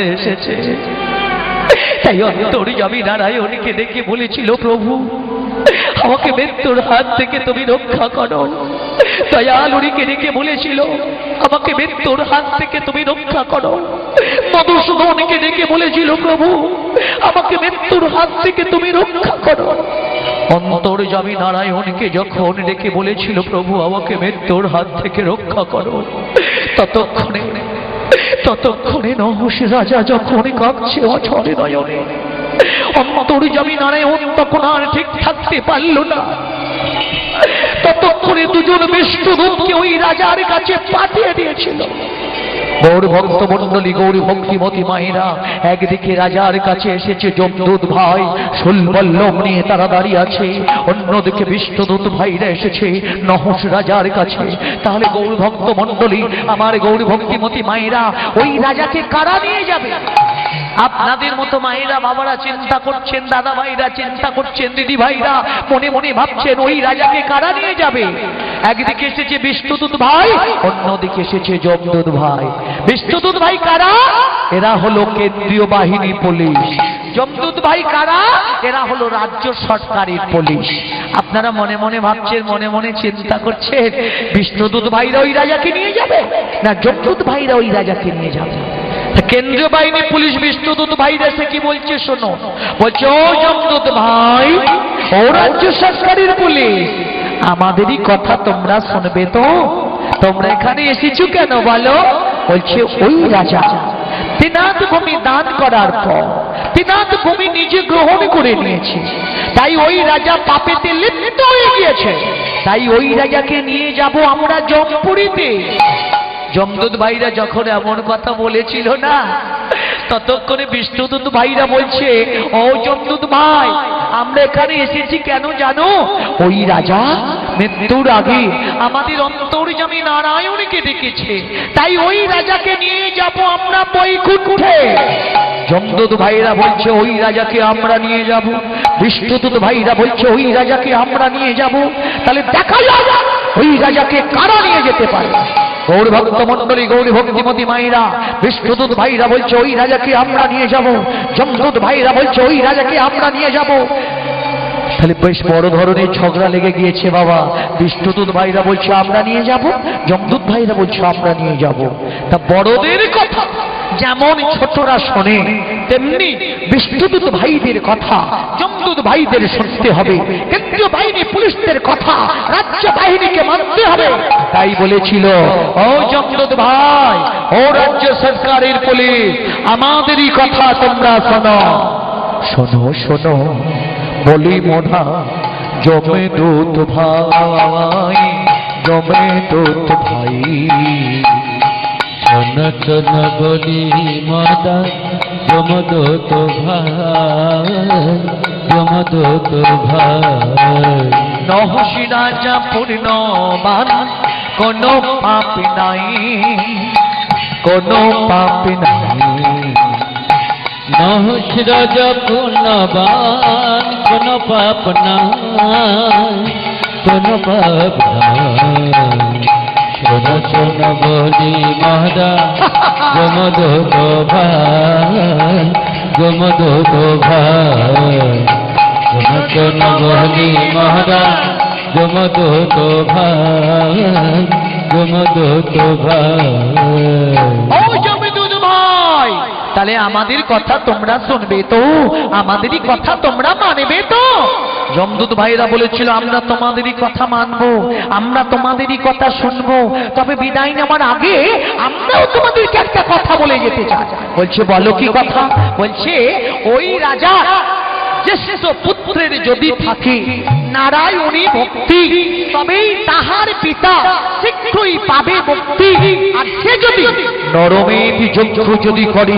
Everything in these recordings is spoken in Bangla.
করতে এসেছে। তাই অন্তরে আমি নারায়ণকে ডেকে বলেছিল, প্রভু, আমাকে মৃত্যুর হাত থেকে তুমি রক্ষা করো। দয়ালুরিকে ডেকে বলেছিল, আমাকে মৃত্যুর হাত থেকে তুমি রক্ষা করো। মধুসূদনকে ডেকে বলেছিল, প্রভু, আমাকে মৃত্যুর হাত থেকে তুমি রক্ষা করো। অন্তর্জামী নারায়ণকে যখন ডেকে বলেছিল, প্রভু, আমাকে মৃত্যুর হাত থেকে রক্ষা করো। ততক্ষণে ততক্ষণে নহস রাজা যখন কাঁপছে অছরে নয়নে অন্তর্জামী নারায়ণ তখন আর ঠিক থাকতে পারল না। ততক্ষণে দুজন বিষ্ণুদূতকে ওই রাজার কাছে পাঠিয়ে দিয়েছিল। গৌর ভক্ত মন্ডলী গৌরী ভক্তিমতী মায়েরা, একদিকে রাজার কাছে এসেছে যমদূত ভাই সুলবল্লম নিয়ে তারা দাঁড়িয়ে আছে। অন্যদিকে বিষ্ণুদূত ভাইরা এসেছে, নহস রাজার কাছে। তাহলে গৌরভক্ত মন্ডলী আমার গৌরী ভক্তিমতী মায়েরা, ওই রাজাকে কারা নিয়ে যাবে? আপনাদের মতো মায়েরা বাবারা চিন্তা করছেন দাদা ভাইরা চিন্তা করছেন দিদি ভাইরা মনে মনে ভাবছেন, ওই রাজাকে কারা নিয়ে যাবে? একদিকে এসেছে বিষ্ণুদূত ভাই, অন্যদিকে এসেছে যমদূত ভাই। বিষ্ণুদূত ভাই কারা? এরা হলো কেন্দ্রীয় বাহিনী পুলিশ। যমদূত ভাই কারা? এরা হলো রাজ্য সরকারের পুলিশ। আপনারা মনে মনে ভাবছেন, মনে মনে চিন্তা করছেন, বিষ্ণুদূত ভাইরা ওই রাজাকে নিয়ে যাবে? না, যমদূত ভাইরা ওই রাজাকে নিয়ে যাবে? কেন্দ্রীয় বাহিনী পুলিশ বিষ্ণুদূত ভাইরা এসে কি বলছে শোনো? বলছে, ও যমদূত ভাই, ও রাজ্য সরকারের পুলিশ, আমাদেরই কথা তোমরা শুনবে তো। তোমরা এখানে এসেছ কেন বলো? বলছে, ওই রাজা তিনাথ ভূমি দান করার পর তিনাথ ভূমি নিজে গ্রহণ করে নিয়েছে। তাই ওই রাজা পাপেতে লিপ্ত হয়ে গিয়েছে। তাই ওই রাজাকে নিয়ে যাব আমরা জমপুরিতে। যমদূত ভাইরা যখন এমন কথা বলেছিল না, ততক্ষণে বিষ্ণুদূত ভাইরা বলছে, ও যমদূত ভাই, আমরা এখানে এসেছি কেন জানো? ওই রাজা মৃত্যুর আগে আমাদের অন্তর্জামী নারায়ণকে ডেকেছে। তাই ওই রাজাকে নিয়ে যাব আমরা বৈকুণ্ঠে। যমদূত ভাইরা বলছে, ওই রাজাকে আমরা নিয়ে যাব। বিষ্ণুদূত ভাইরা বলছে, ওই রাজাকে আমরা নিয়ে যাব। তাহলে দেখা যাক ওই রাজাকে কারা নিয়ে যেতে পারে। গৌর ভক্ত মন্ডলী গৌরী ভক্তিমতী মায়েরা, বিষ্ণুদূত ভাইরা বলছে, ওই রাজাকে আমরা নিয়ে যাব। যমদূত ভাইরা বলছে, ওই রাজাকে আমরা নিয়ে যাব। তাহলে বেশ বড় ধরনের ঝগড়া লেগে গিয়েছে বাবা। বিষ্ণুদূত ভাইরা বলছে, আমরা নিয়ে যাব? যমদূত ভাইরা বলছে, আমরা নিয়ে যাব। তা বড়দের কথা। যেমন ছোটরা শোনে, তেমনি বিষ্ণুদূত ভাইদের কথা যমদূত ভাইদের শুনতে হবে, কেন্দ্রীয় বাহিনী পুলিশদের কথা, রাজ্য বাহিনীকে মানতে হবে। তাই বলেছিল, ও যমদূত ভাই, ও রাজ্য সরকারের পুলিশ, আমাদেরই কথা তোমরা শোনো। শোনো শোনো, বলি মোনা জমে দূত ভাই, জমে দূত ভাই। সনাতন বলি মাতা যমদত ভাই যমদত ভাই। নহসি রাজা পূর্ণবান কোন পাপ নাই কোন পাপ নাই। নহস রাজা পুনবান কোন পাপ নাই কোন পাপ নাই। সনাতন বলি মাতা যমদত ভাই যমদত ভাই সনাতন বলি মাতা যমদত ভাই যমদত ভাই ভাই তাহলে আমাদের কথা তোমরা শুনবে তো। আমাদেরই কথা তোমরা মানবে তো। যমদূত ভাইরা বলেছিল, আমরা তোমাদেরই কথা মানবো, আমরা তোমাদেরই কথা শুনব। তবে বিদায় নেওয়ার আগে আমরাও তোমাদেরকে একটা কথা বলে যেতে চাই। বলছে, বলো কি কথা? বলছে, ওই রাজা জ্যেষ্ঠ পুত্রের যদি থাকে নারায়ণী ভক্তি তবেই তাহার পিতা শীঘ্রই পাবে মুক্তি। আর সে যদি নরমেধি যজ্ঞ যদি করে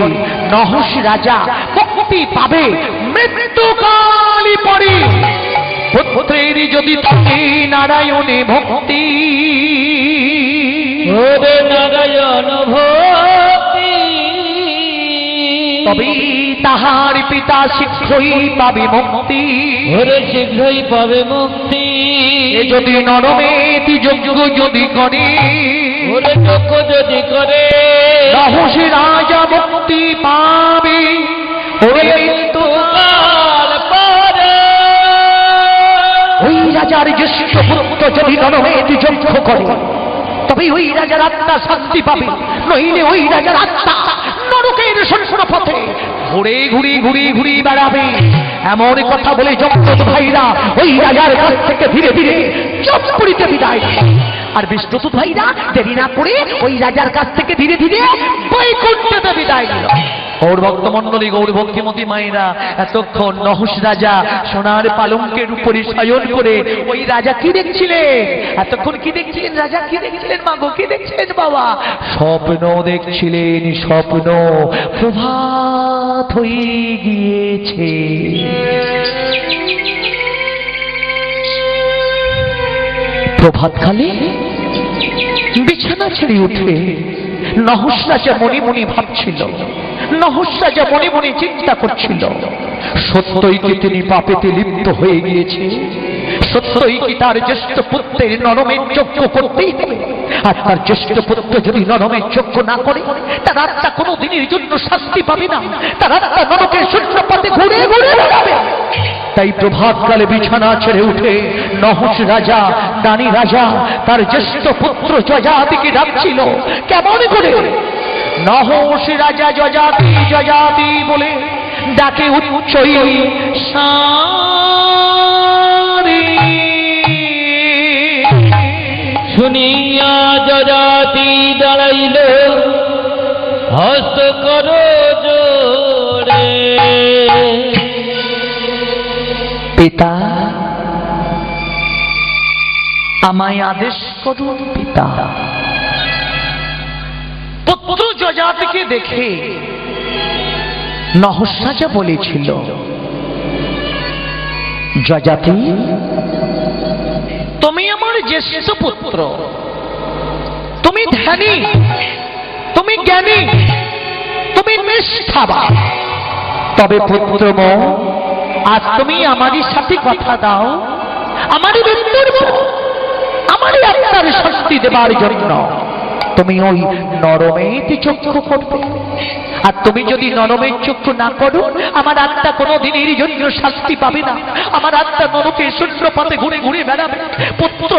নহস রাজা মুক্তি পাবে। মৃত্যুকালী পরে। পুত্রের যদি থাকে নারায়ণে ভক্তি। নারায়ণ ভক্তি। তবে তাহার পিতা শীঘ্রই পাবে মুক্তি। ওরে শীঘ্রই পাবে মুক্তি। যদি নরমে যজ্ঞ যদি করে ওরে যজ্ঞ যদি করে। রহসী রাজা মুক্তি পাবে। ওরে তো ওই রাজার জ্যেষ্ঠ পুত্র যদি নরমে যোগ করে তবে ওই রাজার আত্মা শান্তি পাবে। নইলে ওই রাজার আত্মা নরকের শোষণ পথে ঘুরে ঘুরি ঘুরি ঘুরি বেড়াবে এমন কথা বলে জগৎ ভাইরা ওই রাজার কাছ থেকে ধীরে ধীরে চটপুরিতে বিদায় নেয়। আর বিষ্ণুদূত ভাইরা দেরি না করে ওই রাজার কাছ থেকে ধীরে ধীরে বৈকুণ্ঠতে বিদায় নিল গৌর ভক্ত মন্ডলী গৌর ভক্তিমতী মায়েরা, এতক্ষণ নহস রাজা সোনার পালঙ্কের উপরে শয়ন করে ওই রাজা কি দেখছিলেন? এতক্ষণ কি দেখছিলেন রাজা? কি দেখছিলেন মাগো কি দেখছিলেন বাবা? স্বপ্ন দেখছিলেন, স্বপ্ন প্রভাত হয়ে গিয়েছে। প্রভাত প্রভাতকালে বিছানা ছেড়ে উঠে নহস যে মনে মনে ভাবছিল নহস যে মনে মনে চিন্তা করছিল, সত্যই কি তিনি পাপেতে লিপ্ত হয়ে গিয়েছে? সত্যই কি তার জ্যেষ্ঠ পুত্রের নরমের যজ্ঞ করতেই হবে? আর তার জ্যেষ্ঠ পুত্র যদি নরমের যজ্ঞ না করে, তার আত্মা কোনো দিনের জন্য শাস্তি পাবে না। তার আত্মা নরকের পথে ঘুরে ঘুরে বেড়াবে। তাই প্রভাতকালে বিছানা ছেড়ে উঠে নহস রাজা, দানি রাজা, তার জ্যেষ্ঠ পুত্র যজাতিকে ডাকছিল, কেমন করে? নহস রাজা যজাতি যজাতি বলে ডাকে উচ্চই সারি শুনিয়া যজাতি দাঁড়াইল। হস্ত করো জোরে। পিতা, আমায় আদেশ করুন পিতা। পুত্র যজাতিকে দেখে নহস্রাজা বলেছিল যজাতি জ্যেষ্ঠ পুত্র তুমি ধ্যানী, তুমি জ্ঞানী, তুমি নিষ্ঠাবান। তবে পুত্র আজ তুমি আমারই সাথে কথা দাও। আমারই মৃত্যুর আমারই আপনার শক্তি দেবার জন্য। তুমি ওই নরমের চক্ষু করবে। আর তুমি যদি নরমের চক্ষু না করো, আমার আত্মা কোনো দিনের জন্য শাস্তি পাবে না। আমার আত্মা নরকে শূন্য পথে ঘুরে ঘুরে বেড়াবে। পুত্র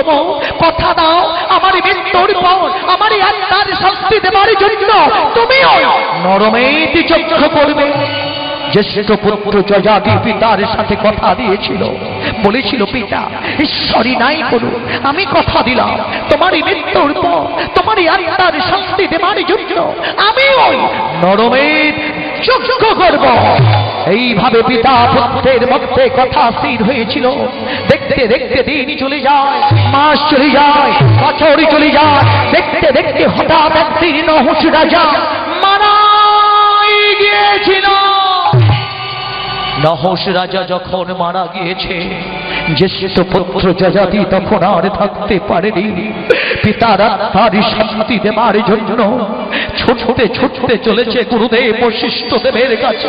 কথা দাও, আমার মৃত্যুর পর আমার আত্মার শাস্তি দেবার জন্য তুমি ওই নরমের চক্ষু করবে। জ্যেষ্ঠ পুত্র যজাতি পিতার সাথে কথা দিয়েছিল। বলেছিল, পিতা, ঈশ্বরই নাই করু আমি কথা দিলাম। তোমারই মৃত্যুর পর তোমারই আত্মার শাস্তি দেবার জন্য আমি ওই নরমের যজ্ঞ করব। এইভাবে পিতা পুত্রের মধ্যে কথা স্থির হয়েছিল। দেখতে দেখতে দিন চলে যায়, মাস চলে যায়, বছর চলে যায়। দেখতে দেখতে হঠাৎ একদিন নহস রাজা মারাই গিয়েছিল। নহস রাজা যখন মারা গিয়েছে, জ্যেষ্ঠ পুত্র যজাতি তখন আর থাকতে পারেনি। পিতারা আত্মার শান্তি দেবার জন্য ছুটতে ছুটতে চলেছে গুরুদেব বশিষ্ঠ দেবের কাছে।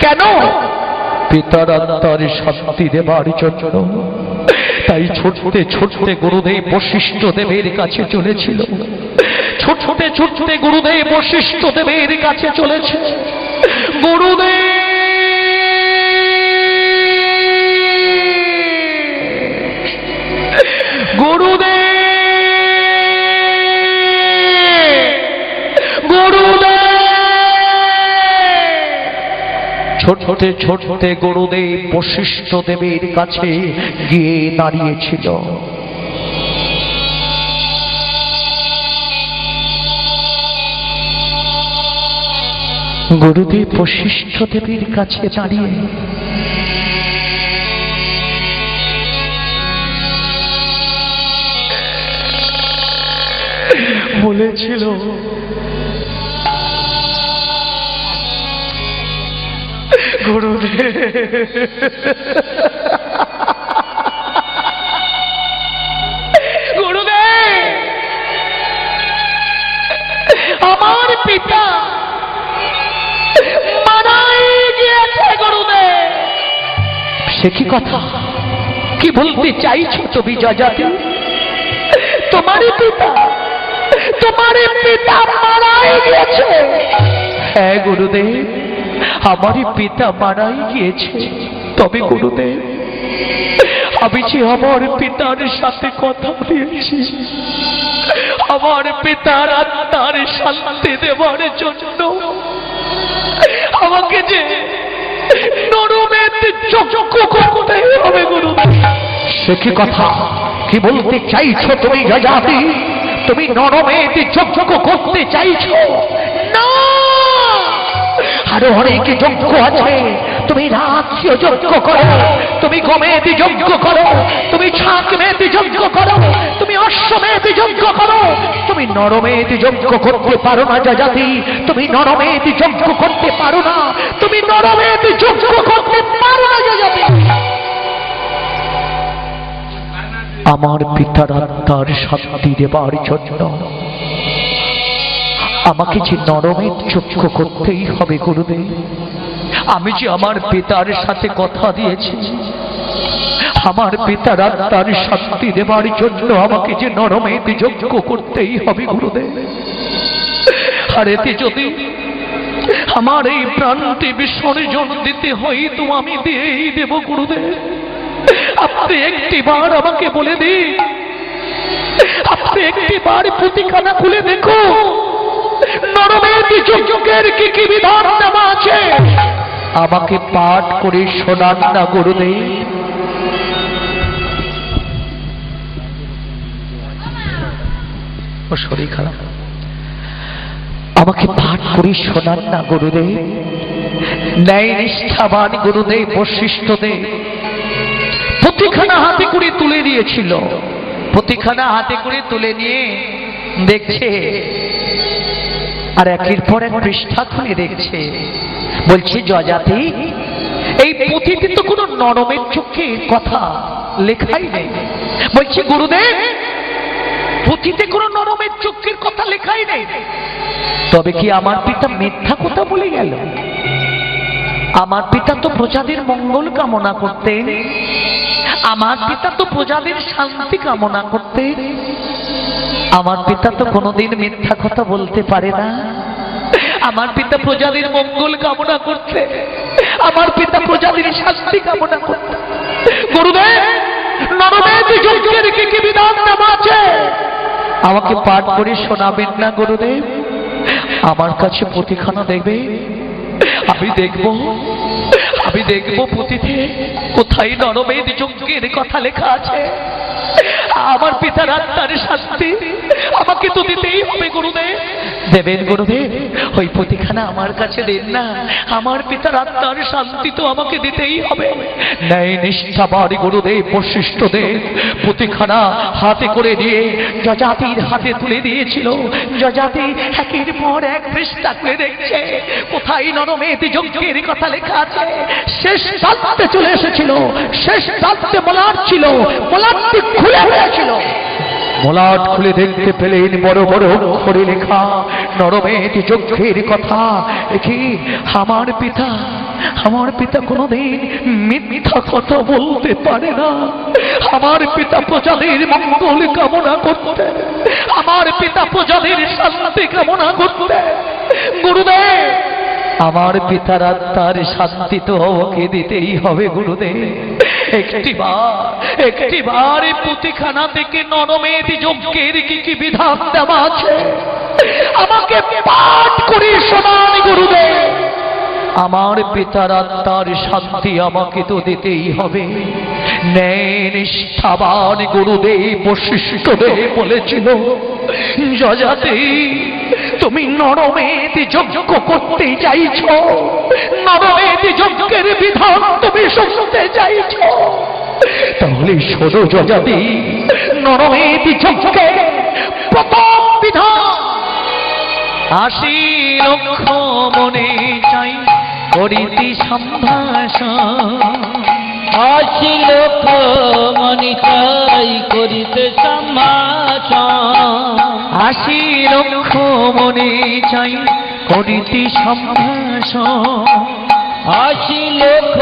কেন? পিতার আত্মার শান্তি দেবার জন্য। তাই ছুটতে ছুটতে গুরুদেব বশিষ্ঠ দেবের কাছে চলেছিল। ছুটতে ছুটতে গুরুদেব বশিষ্ঠ দেবের কাছে চলেছে। গুরুদেব! ছোটতে ছোটতে গুরুদেব বশিষ্ঠ দেবীর কাছে গিয়ে দাঁড়িয়েছিল। গুরুদেব বশিষ্ঠ দেবীর কাছে দাঁড়িয়ে বলেছিল গুরুদেব। গুরুদেব! আমার পিতা মারাই গিয়েছে, গুরুদেব। সে কি কথা? কি বলতে চাইছো তুমি যজাতি তোমারই পিতা তোমারই পিতা মারাই গিয়েছে। হ্যাঁ গুরুদেব। আমারই পিতা মারাই গিয়েছে। তবে গুরুদেব আমি যে আমার পিতার সাথে কথা দিয়েছি আমার পিতার আত্মার শান্তি দেওয়ার জন্য আমাকে যে নরমেতে যোগ্য করতে হবে গুরু সে কি কথা? কি বলতে চাইছো তুমি যজাতি তুমি নরমেতে যোগ্য করতে চাইছো? না! আরও অনেক যোগ্য আছে। তুমি রাজ্য যজ্ঞ করো, তুমি গমেতে যজ্ঞ করো, তুমি ছাক মেয়েতে যজ্ঞ করো, তুমি অশ্বমেতে যজ্ঞ করো। তুমি নরমেতে যজ্ঞ করতে পারো না যজাতি তুমি নরমেতে যজ্ঞ করতে পারো না, তুমি নরমেতে যোগ্য করতে পারো না যজাতি আমার পিতার আত্মার শান্তি দেবার জন্য আমাকে যে নরমের চক্ষু করতেই হবে গুরুদেব, আমি যে আমার পিতার সাথে কথা দিয়েছি, আমার পিতার আত্মার শান্তি দেবার জন্য আমাকে যে নরমেতে যোগ্য করতেই হবে গুরুদেব। আর এতে যদি আমার এই প্রাণটি বিসর্জন দিতে হয় তো আমি দিয়েই দেব গুরুদেব। আপনি একটি বার আমাকে বলে দিন, আপনি একটি বার পুঁতিখানা খুলে দেখো নরমেতি যজ্ঞের কি কি বিধান দেওয়া আছে? আমাকে পাঠ করে শোনান না, গুরুদেব। ও শরীর খারাপ। আমাকে পাঠ করে শোনান না, গুরুদেব। ন্যায় নিষ্ঠাবান গুরুদেব বশিষ্ঠদেব প্রতিখানা হাতে করে তুলে দিয়েছিল। প্রতিখানা হাতে করে তুলে নিয়ে দেখছে আর একের পর এক পৃষ্ঠা খুলে দেখছে। বলছে যজাতি এই পুঁথিতে তো কোনো নরমের চোখে কথা লেখাই নেই। বলছি, গুরুদেব পুঁথিতে কোনো নরমের চোখের কথা লেখাই নেই। তবে কি আমার পিতা মিথ্যা কথা বলে গেল? আমার পিতা তো প্রজাদের মঙ্গল কামনা করতেন। আমার পিতা তো প্রজাদের শান্তি কামনা করতেন। আমার পিতা তো কোনোদিন মিথ্যা কথা বলতে পারে না। আমার পিতা প্রজাদের মঙ্গল কামনা করতে আমার পিতা প্রজাদের শান্তি কামনা করতে গুরুদেব আছে? আমাকে পাঠ করে শোনাবেন না গুরুদেব। আমার কাছে প্রতিখানা দেখবে আমি দেখব আমি দেখব পুঁথিতে কোথায় নরমেদ যজ্ঞের কথা লেখা আছে। আমার পিতার আত্মার শান্তি আমাকে তো দিতেই হবে, গুরুদেব। দেবেন, গুরুদেব, ওই প্রতিখানা আমার কাছে দেন না। আমার পিতার আত্মার শান্তি তো আমাকে দিতেই হবে। ন্যায় নিষ্ঠাবার গুরুদেব, বশিষ্ঠ দেব প্রতিখানা হাতে করে দিয়ে যজাতির হাতে তুলে দিয়েছিল। যজাতি একের পর এক পৃষ্ঠা খুলে দেখছে। কোথায় নরমেতি যজ্ঞের কথা লেখা আছে? শেষ প্রান্তে চলে এসেছিল। শেষ প্রান্তে বলার ছিল। মলাটটি খুলে হয়েছিল মলাট খুলে দেখতে পেলেন বড় বড় অক্ষরে লেখা নরমেতি যজ্ঞের কথা। দেখি, আমার পিতা আমার পিতা কোনোদিন মিথ্যা কথা বলতে পারে না। আমার পিতা প্রজাদের মঙ্গল কামনা করতে, আমার পিতা প্রজাদের শান্তি কামনা করতে। গুরুদেব, আমার পিতার আত্মার শান্তি তো ওকে দিতেই হবে, গুরুদেব। একটি বার একটি বার এই পুঁথিখানা থেকে নরমেদ যজ্ঞের কি কি বিধান দেওয়া আছে? আমাকে পাঠ করে শোনান গুরুদেব। আমার পিতার আত্মার শান্তি আমাকে তো দিতেই হবে। নিষ্ঠাবান গুরুদেব বশিষ্ঠদেব বলেছিল যজাতি তুমি নরমেতে যজ্ঞ করতে চাইছ নরমেতে যজ্ঞের বিধান তুমি শুনতে চাইছ তাহলে শোনো যজাতি নরমেতে যজ্ঞের প্রথম বিধান। আশি লক্ষ মনে চাই করিতি সম্ভাষণ। আশি লক্ষ মনি চাই করিতে সম্ভাষণ। আশি লক্ষ মনে চাই করিতি সম্ভাষণ। আশি লক্ষ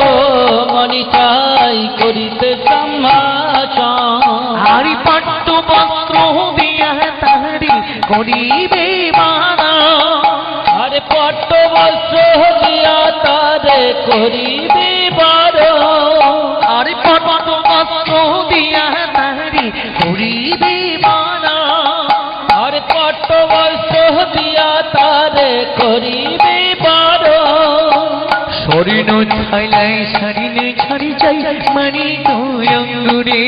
মনি চাই করিতে সম্ভাষণ। হারি পাট্ট বস্ত্র দিয়া তাহারি করিবে মানা আরে পট্ট বস্ত্র দিয়া তারে করিবে বড় আর পট বস্ত্র দিয়া তাহারি করিবে তারে করিবে বারো শরীর ছাইলাই শরীর ছাড়ি চাই মানি তোরে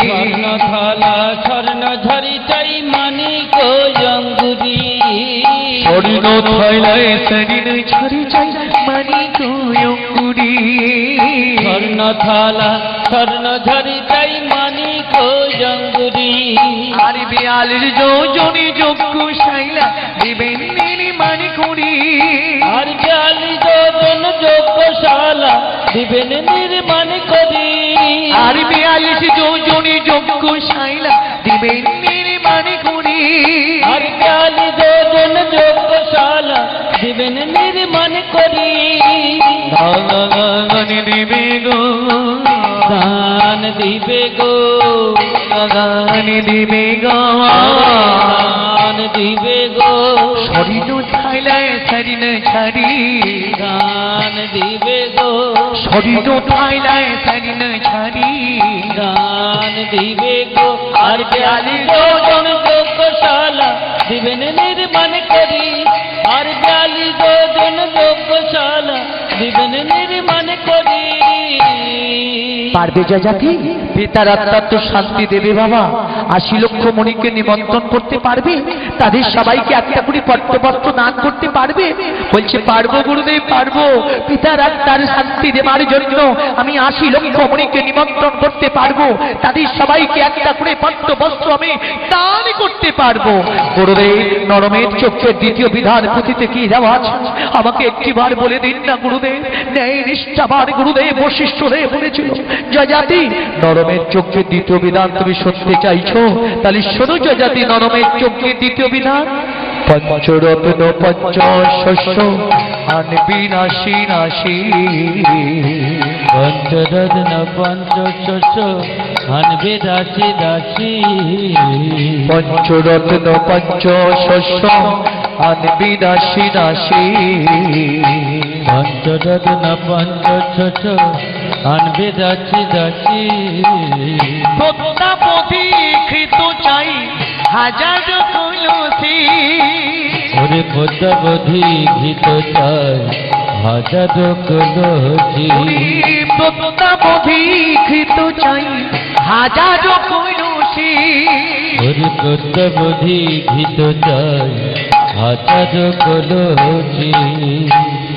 স্বর্ণ থালা স্বর্ণ ঝরি চাই মানিক জঙ্গুরি শরীর ছাইলাই শরীর ছাড়ি চাই মানি তোরে স্বর্ণ থালা স্বর্ণ ঝরি চাই মানিক জঙ্গুরি আর বিয়ালের যোজনী যোগ্য শাইলা দিবেন নিনি মানি করি আর জালি যোজন যোগ্যশালা দিবেন নির্মাণ করি। আর বিয়াল্লিশ যোজনী যোগ্য শাইলা দিবেন নিনি মানি করি আর জালি যোজন যোগ্যশালা দিবেন নির্মাণ করি। দান দিবে গো। দান দিবে গো। দান দিবে গো। দান দিবে গো। শরীর ছাইলায় শরীর ছাড়ি দান দিবে গো। শরীর ছাইলায় শরীর ছাড়ি দান দিবে গো। আর জালি যোজন যোগ্যশালা দিবেন নির্মাণ করি। আর জালি যোজন যোগ্যশালা দিবেন নির্মাণ করি পারবে যা জাতি পিতার আত্মার তো শান্তি দেবে বাবা। আশি লক্ষ মণিকে নিমন্ত্রণ করতে পারবে? তাদের সবাইকে একটা করে পট্টপত্র দান করতে পারবে? বলছে, পারব গুরুদেব, পারব। পিতার আত্মার শান্তি দেবার জন্য আমি আশি লক্ষ মণিকে নিমন্ত্রণ করতে পারব। তাদের সবাইকে একটা করে বস্ত্র আমি দান করতে পারব। গুরুদেব, নরমের চোখের দ্বিতীয় বিধান পুঁথিতে কি দেওয়া আছে আমাকে একটিবার বলে দিন না, গুরুদেব। ন্যায় নিষ্ঠাবার গুরুদেব, বশিষ্ঠ রে বলেছিল জজাতি নরমের চোখের দ্বিতীয় বিধান তুমি সত্যি চাইছো। তাহলে শোনো জজাতি নরমের চোখের দ্বিতীয় বিধান। পঞ্চরত্ন পঞ্চ শস্য আনবি নাশি নাশি। পঞ্চরত্ন পঞ্চ শস্য আনবে দাসী দাসী। পঞ্চরত্ন পঞ্চ শস্য আনবি নাশি নাশি পঞ্চরত্ন পঞ্চ শস্য আনবে দাসী দাসী প্রত্যাপতি কৃত চাই হাজার তুলসী। ওরে পদ্মাবধি ঘিত চাই হাজার কলসি প্রত্যাপতি কৃত চাই হাজার তুলসী। ওরে পদ্মাবধি ঘিত চাই হাজার কলসি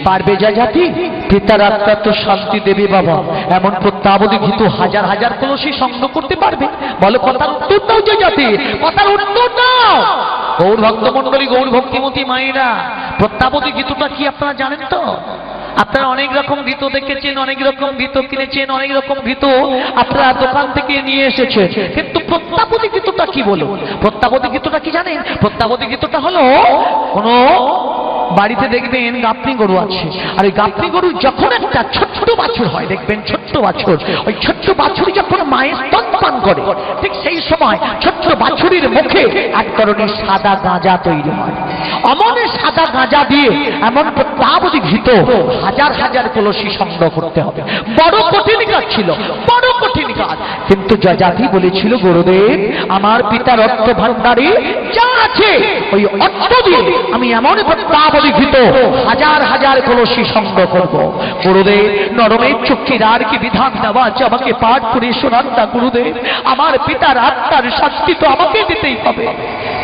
পারবে যা জাতি? পিতার আত্মার তো শান্তি দেবে বাবা। এমন প্রত্যাবধি ঘিত হাজার হাজার কলসি সংগ্রহ করতে পারবে? বলো কথার উত্তর দাও যে জাতি। কথার উত্তর দাও। গৌর ভক্তমন্ডলী গৌর ভক্তিমতী মায়েরা, প্রত্যাবধি গীতটা কি আপনারা জানেন তো? আপনারা অনেক রকম গীত দেখেছেন, অনেক রকম গীত কিনেছেন, অনেক রকম গীত আপনারা দোকান থেকে নিয়ে এসেছেন। কিন্তু প্রত্যাবধি গীতটা কি বলো? প্রত্যাবধি গীতটা কি জানেন? প্রত্যাবধি গীতটা হলো কোনো বাড়িতে দেখবেন গাপনি গরু আছে। আর ওই গাপনি গরু যখন একটা ছোট্ট বাছুর হয়, দেখবেন ছোট্ট বাছুর, ওই ছোট্ট বাছুর যখন মায়ের স্তন পান করে, ঠিক সেই সময় ছোট্ট বাছুরির মুখে এক ধরনের সাদা গাঁজা তৈরি হয়। অমনে সাদা গাঁজা দিয়ে এমন প্রত্যাবধি ঘিত হাজার হাজার কলসি সংগ্রহ করতে হবে। বড় কঠিন কাজ ছিল, বড় কঠিন কাজ। কিন্তু যজাতি বলেছিল, গুরুদেব, আমার পিতার অর্থ ভান্ডারে যা আছে, ওই অর্থ দিয়ে আমি এমন ঘিত হাজার হাজার কলসি সংগ্রহ করব। গুরুদেব, নরমের চক্ষিদার কি বিধান দেওয়া আছে আমাকে পাঠ করে শোনান না গুরুদেব। আমার পিতার আত্মার শাস্তি তো আমাকে দিতেই হবে।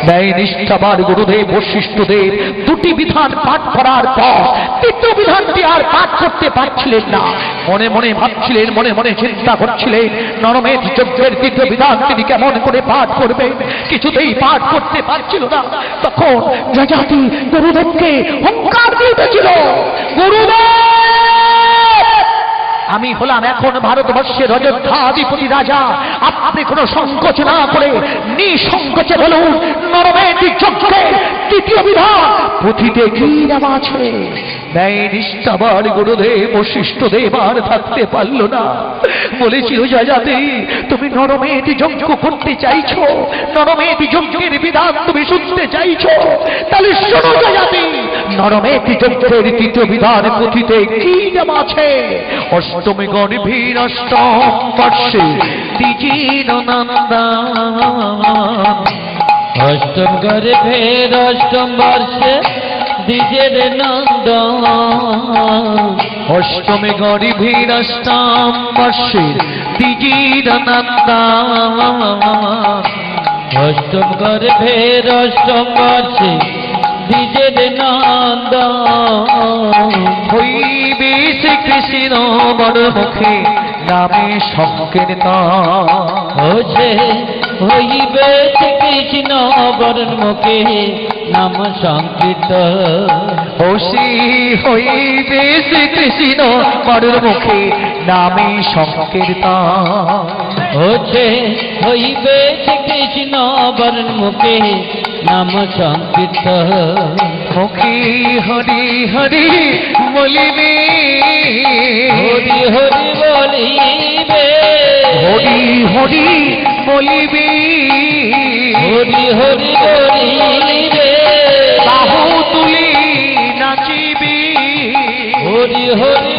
ন্যায় নিষ্ঠাবার গুরুদেব, বশিষ্ঠদেব, দুটি বিধান পাঠ করার পর তৃতীয় বিধানটি আর পাঠ করতে পারছিলেন না। মনে মনে ভাবছিলেন, মনে মনে চিন্তা করছিলেন নরমের যজ্ঞের তৃতীয় বিধান তিনি কেমন করে পাঠ করবেন? কিছুতেই পাঠ করতে পারছিল না। তখন যজাতি গুরুদেবকে হুঙ্কার দিয়ে উঠেছিল গুরুদেব! আমি হলাম এখন ভারতবর্ষের অযোধ্যাধিপতি রাজা। আপনি কোনো সংকোচ না করে নিঃসংকোচে বলুন নরমেটি যজ্ঞে তৃতীয় বিধান, পুঁথিতে কি নাম আছে? ন্যায় নিষ্ঠাবার গুরুদেব বশিষ্ঠ দেব আর থাকতে পারল না। বলেছিল যাতে তুমি নরমেটি যজ্ঞ করতে চাইছো, নরমেটি যজ্ঞের বিধান তুমি শুনতে চাইছো। তাহলে শোনো যাতে নরমেতি যজ্ঞের তৃতীয় বিধান পুঁথিতে কি নাম আছে? অষ্টমী গর্ভীর অষ্টম বর্ষে দ্বিজীর নন্দন অষ্টম গর্ভের অষ্টম বর্ষে দ্বিজের নন্দন অষ্টমী গরিভীর অষ্টম বর্ষের দ্বিজীর নন্দন অষ্টম গর্ভের অষ্টম বর্ষে দ্বিজের নন্দন হইবে শ্রীকৃষ্ণ বড় মুখে নামে সংকীর্তন হোসে হইবে কৃষ্ণ বরণ মুখে নাম সংকীর্ত হসি হইবে শ্রীকৃষ্ণ বড় মুখে নামে সংকীর্তন হোসে হইবে কৃষ্ণ বরণ মুখে নাম সংকীর্ত মুখে হরি হরি বলিবে। হরি হরি বলিবে। হরি হরি বলিবে। হরি হরি বলিবে। বাহু তুলি নাচিবি। হরি হরি